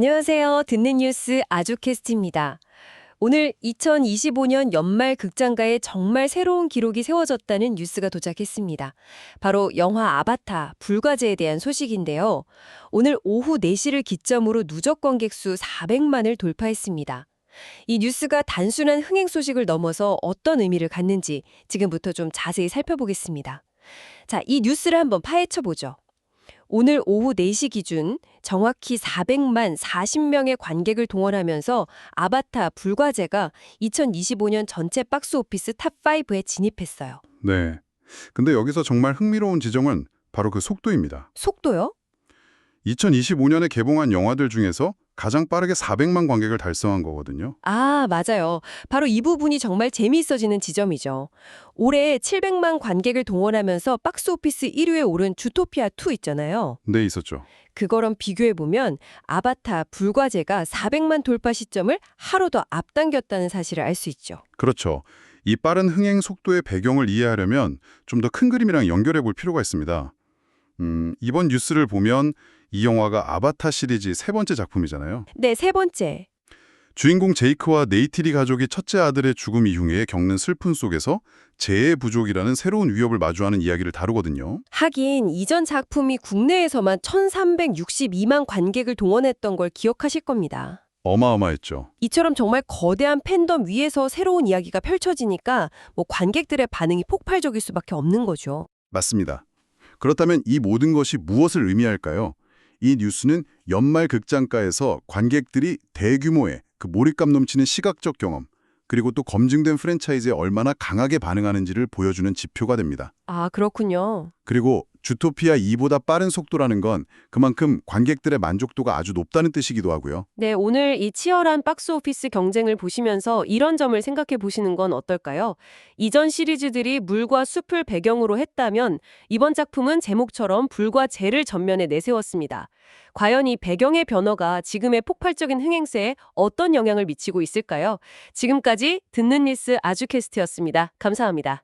안녕하세요. 듣는 뉴스 아주캐스트입니다. 오늘 2025년 연말 극장가에 정말 새로운 기록이 세워졌다는 뉴스가 도착했습니다. 바로 영화 아바타 불과제에 대한 소식인데요. 오늘 오후 4시를 기점으로 누적 관객 수 400만을 돌파했습니다. 이 뉴스가 단순한 흥행 소식을 넘어서 어떤 의미를 갖는지 지금부터 좀 자세히 살펴보겠습니다. 자, 이 뉴스를 한번 파헤쳐 보죠. 오늘 오후 4시 기준 정확히 400만 40명의 관객을 동원하면서 아바타 불과제가 2025년 전체 박스 오피스 탑5에 진입했어요. 네. 근데 여기서 정말 흥미로운 지점은 바로 그 속도입니다. 속도요? 2025년에 개봉한 영화들 중에서 가장 빠르게 400만 관객을 달성한 거거든요. 아, 맞아요. 바로 이 부분이 정말 재미있어지는 지점이죠. 올해 700만 관객을 동원하면서 박스오피스 1위에 오른 주토피아2 있잖아요. 네, 있었죠. 그거랑 비교해보면 아바타 불과제가 400만 돌파 시점을 하루 더 앞당겼다는 사실을 알 수 있죠. 그렇죠. 이 빠른 흥행 속도의 배경을 이해하려면 좀 더 큰 그림이랑 연결해 볼 필요가 있습니다. 음, 이번 뉴스를 보면 이 영화가 아바타 시리즈 세 번째 작품이잖아요. 네, 세 번째. 주인공 제이크와 네이티리 가족이 첫째 아들의 죽음 이후에 겪는 슬픔 속에서 재해 부족이라는 새로운 위협을 마주하는 이야기를 다루거든요. 하긴 이전 작품이 국내에서만 1362만 관객을 동원했던 걸 기억하실 겁니다. 어마어마했죠. 이처럼 정말 거대한 팬덤 위에서 새로운 이야기가 펼쳐지니까 뭐 관객들의 반응이 폭발적일 수밖에 없는 거죠. 맞습니다. 그렇다면 이 모든 것이 무엇을 의미할까요? 이 뉴스는 연말 극장가에서 관객들이 대규모의 그 몰입감 넘치는 시각적 경험, 그리고 또 검증된 프랜차이즈에 얼마나 강하게 반응하는지를 보여주는 지표가 됩니다. 아, 그렇군요. 그리고 주토피아 2보다 빠른 속도라는 건 그만큼 관객들의 만족도가 아주 높다는 뜻이기도 하고요. 네, 오늘 이 치열한 박스오피스 경쟁을 보시면서 이런 점을 생각해 보시는 건 어떨까요? 이전 시리즈들이 물과 숲을 배경으로 했다면 이번 작품은 제목처럼 불과 재를 전면에 내세웠습니다. 과연 이 배경의 변화가 지금의 폭발적인 흥행세에 어떤 영향을 미치고 있을까요? 지금까지 듣는 뉴스 아주캐스트였습니다. 감사합니다.